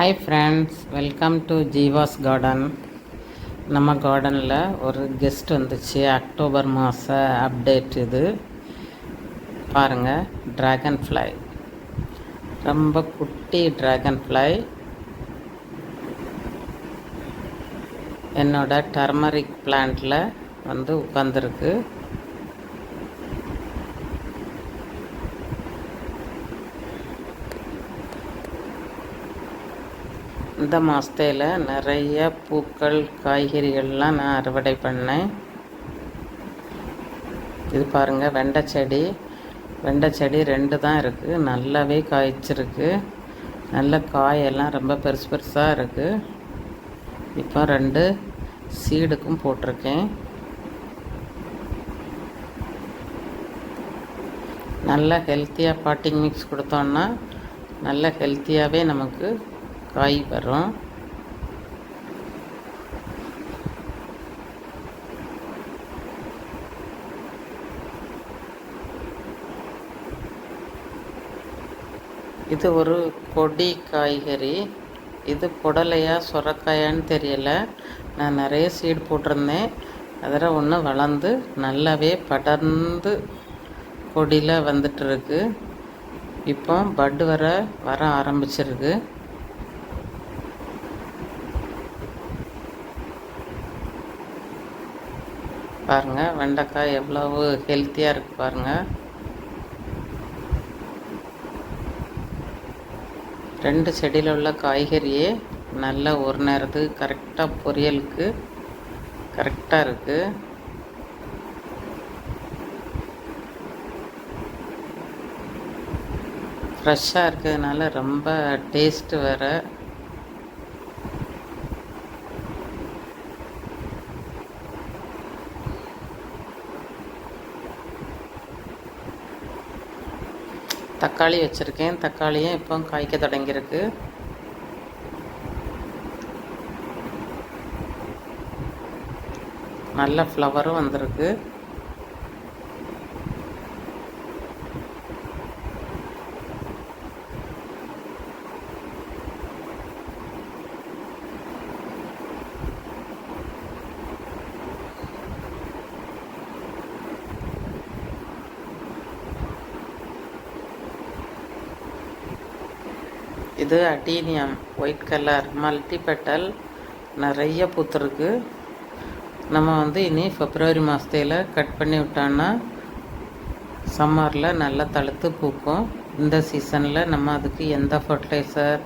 Hi friends welcome to Jeeva's garden நம்ம கார்டனில் ஒரு கெஸ்ட் வந்துச்சு. அக்டோபர் மாத அப்டேட் இது. பாருங்கள் ட்ராகன் ஃப்ளை ரொம்ப குட்டி ட்ராகன் ஃப்ளை என்னோட டர்மரிக் பிளான்ட்டில் வந்து உட்காந்துருக்கு இந்த மாதத்தில் நிறைய பூக்கள் காய்கறிகள்லாம் நான் அறுவடை பண்ணேன். இது பாருங்கள் வெண்டை செடி. வெண்டை செடி ரெண்டு தான் இருக்குது நல்லாவே காய்ச்சிருக்கு. நல்ல காயெல்லாம் ரொம்ப பெருசு பெருசாக இருக்குது இப்போ ரெண்டு சீடுக்கும் போட்டிருக்கேன். நல்ல ஹெல்த்தியாக பாட்டிங் மிக்ஸ் கொடுத்தோன்னா நல்ல ஹெல்த்தியாகவே நமக்கு காய் வரும். இது ஒரு கொடி காய்கறி. இது புடலையா சுரக்காயான்னு தெரியல. நான் நிறைய சீடு போட்டிருந்தேன். அதில் ஒன்று வளர்ந்து நல்லாவே படர்ந்து கொடியில் வந்துட்டுருக்கு இப்போ பட்டு வர வர ஆரம்பிச்சிருக்கு. பாருங்கள் வெண்டைக்காய் எவ்வளவு ஹெல்த்தியாக இருக்குது பாருங்கள் ரெண்டு செடியில் உள்ள காய்கறியே நல்லா ஒரு நேரத்துக்கு கரெக்டாக பொரியலுக்கு கரெக்டாக இருக்குது ஃப்ரெஷ்ஷாக இருக்கிறதுனால ரொம்ப டேஸ்ட்டு வேறு. தக்காளி வச்சுருக்கேன். தக்காளியும் இப்போ காய்க்க தொடங்கியிருக்கு. நல்ல ஃப்ளவரும் வந்திருக்கு. இது adenium white colour multi petal நிறைய பூத்துருக்கு நம்ம வந்து இனி பிப்ரவரி மாதத்தில் கட் பண்ணி விட்டோன்னா சம்மரில் நல்லா தழுத்து பூக்கும். இந்த சீசனில் நம்ம அதுக்கு எந்த ஃபர்டிலைசர்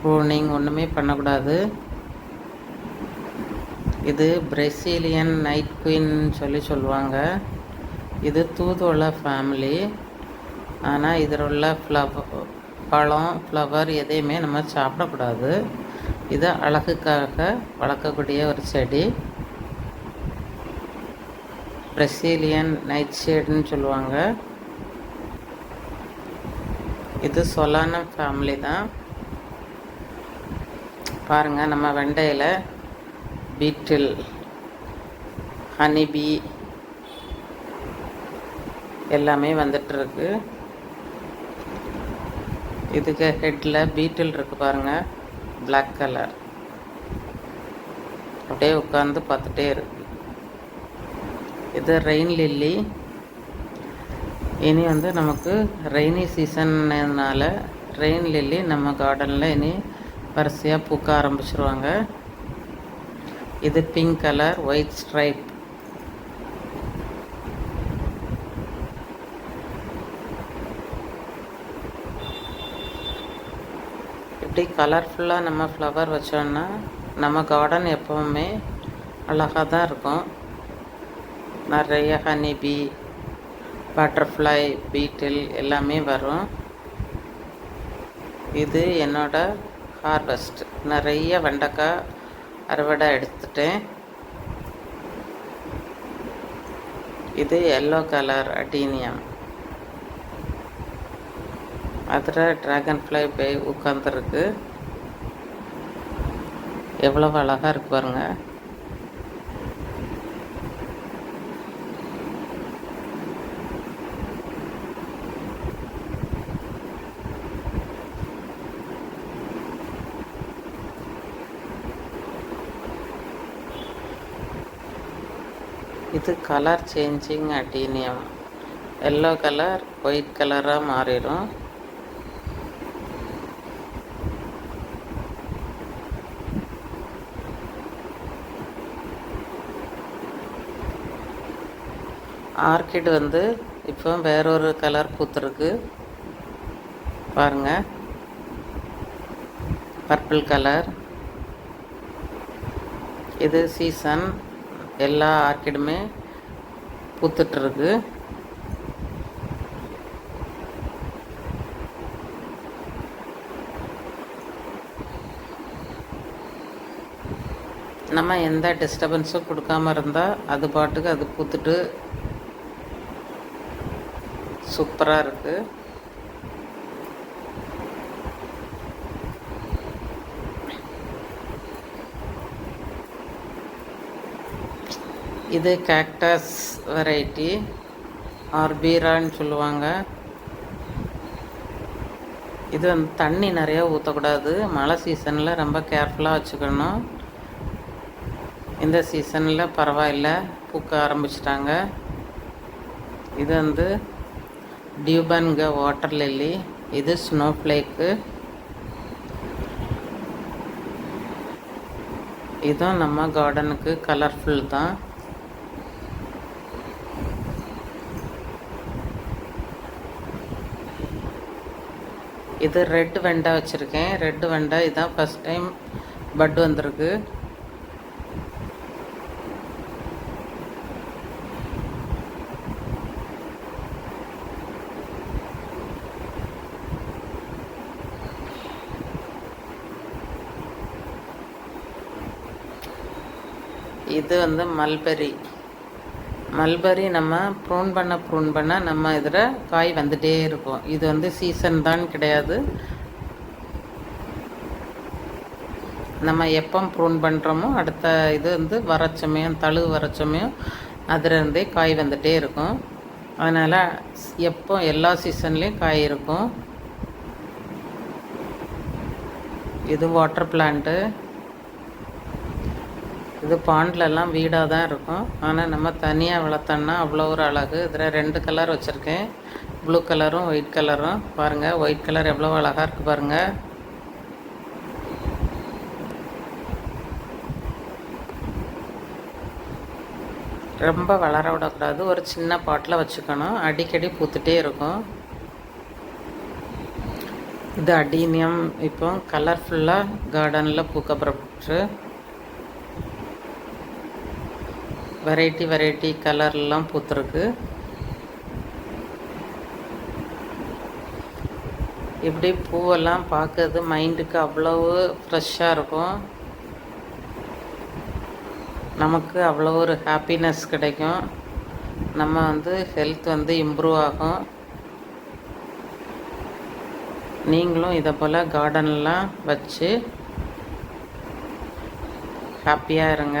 ப்ரூனிங் ஒன்றுமே பண்ணக்கூடாது. இது பிரசீலியன் நைட் குயின் சொல்லி சொல்லுவாங்க. இது தூதுவளை ஃபேமிலி ஆனால் இதில் உள்ள ஃப்ளவர் பழம் ஃப்ளவர் எதையுமே நம்ம சாப்பிடக்கூடாது. இது அழகுக்காக வளர்க்கக்கூடிய ஒரு செடி. பிரசீலியன் நைட் ஷேடுன்னு சொல்லுவாங்க. இது சொலான ஃபேமிலி தான். பாருங்கள் நம்ம வெண்டையில் பீட்டில் ஹனிபி எல்லாமே வந்துட்டுருக்கு. இதுக்கு ஹெட்டில் பீட்டில் இருக்குது பாருங்கள் பிளாக் கலர் அப்படியே உட்காந்து பார்த்துட்டே இருக்கு. இது ரெயின் லில்லி இனி வந்து நமக்கு ரெய்னி சீசன்னால ரெயின் லில்லி நம்ம கார்டனில் இனி வரிசையாக பூக்க ஆரம்பிச்சிருவாங்க. இது பிங்க் கலர் ஒயிட் ஸ்ட்ரைப் இப்படி கலர்ஃபுல்லாக நம்ம ஃப்ளவர் வச்சோன்னா நம்ம கார்டன் எப்போவுமே அழகாக தான் இருக்கும். நிறைய ஹனி பீ பட்டர்ஃப்ளை பீட்டில் எல்லாமே வரும். இது என்னோட ஹார்வெஸ்ட் நிறைய வெண்டைக்காய் அறுவடை எடுத்துட்டேன். இது எல்லோ கலர் அடீனியம். அதில் ட்ராகன் ஃப்ளை பே உட்காந்துருக்கு எவ்வளவு அழகாக இருக்கு பாருங்க. இது colour changing adenium yellow colour white கலராக மாறிடும். ஆர்கிட் வந்து இப்போ வேறொரு கலர் பூத்துருக்கு. பாருங்க. Purple colour. இது சீசன். எல்லா ஆர்கிடுமே பூத்துட்ருக்கு நம்ம எந்த டிஸ்டர்பன்ஸும் கொடுக்காம இருந்தால் அது பாட்டுக்கு அது பூத்துட்டு சூப்பராக இருக்குது இது கேக்டஸ் வெரைட்டி ஆர்பீரான்னு சொல்லுவாங்க. இது வந்து தண்ணி நிறையா ஊற்றக்கூடாது மழை சீசனில் ரொம்ப கேர்ஃபுல்லாக வச்சுக்கணும். இந்த சீசனில் பரவாயில்ல. பூக்க ஆரம்பிச்சிட்டாங்க. இது வந்து டியூபன்க வாட்டர் லில்லி. இது ஸ்னோ ஃப்ளேக்கு இதுவும் நம்ம கார்டனுக்கு கலர்ஃபுல் தான். இது ரெட் வெண்டை வச்சுருக்கேன். ரெட் வெண்டை இதுதான் ஃபஸ்ட் டைம் பட் வந்திருக்கு. இது வந்து மல்பெரி. மல்பெரி நம்ம ப்ரூன் பண்ண ப்ரூன் பண்ண நம்ம இதில் காய் வந்துகிட்டே இருக்கும். இது வந்து சீசன் தான் கிடையாது. நம்ம எப்போ ப்ரூன் பண்ணுறோமோ அடுத்த இது வந்து வர சமயம் தழு வர சமயம் காய் வந்துகிட்டே இருக்கும். அதனால் எப்போ எல்லா சீசன்லேயும் காய் இருக்கும். இது வாட்டர் பிளான்ட்டு இது பாண்ட்லலாம் வீடாக தான் இருக்கும். ஆனால் நம்ம தனியாக வளர்த்தோன்னா அவ்வளோ ஒரு அழகு. இதில் ரெண்டு கலர் வச்சுருக்கேன். ப்ளூ கலரும் ஒயிட் கலரும். பாருங்கள் ஒயிட் கலர் எவ்வளோ அழகாக இருக்குது பாருங்கள் ரொம்ப வளர விடக்கூடாது. ஒரு சின்ன பாட்டில் வச்சுக்கணும். அடிக்கடி பூத்துட்டே இருக்கும். இது அடீனியம் இப்போ கலர்ஃபுல்லாக கார்டனில் பூக்கப்புறப்பட்டு வெரைட்டி வெரைட்டி கலர்லாம் பூத்துருக்கு. இப்படி பூவெல்லாம் பார்க்கறது மைண்டுக்கு அவ்வளவு ஃப்ரெஷ்ஷாக இருக்கும். நமக்கு அவ்வளோ ஒரு ஹாப்பினஸ் கிடைக்கும். நம்ம வந்து ஹெல்த் வந்து இம்ப்ரூவ் ஆகும். நீங்களும் இதை போல் கார்டன்லாம் வச்சு ஹாப்பியாக இருங்க.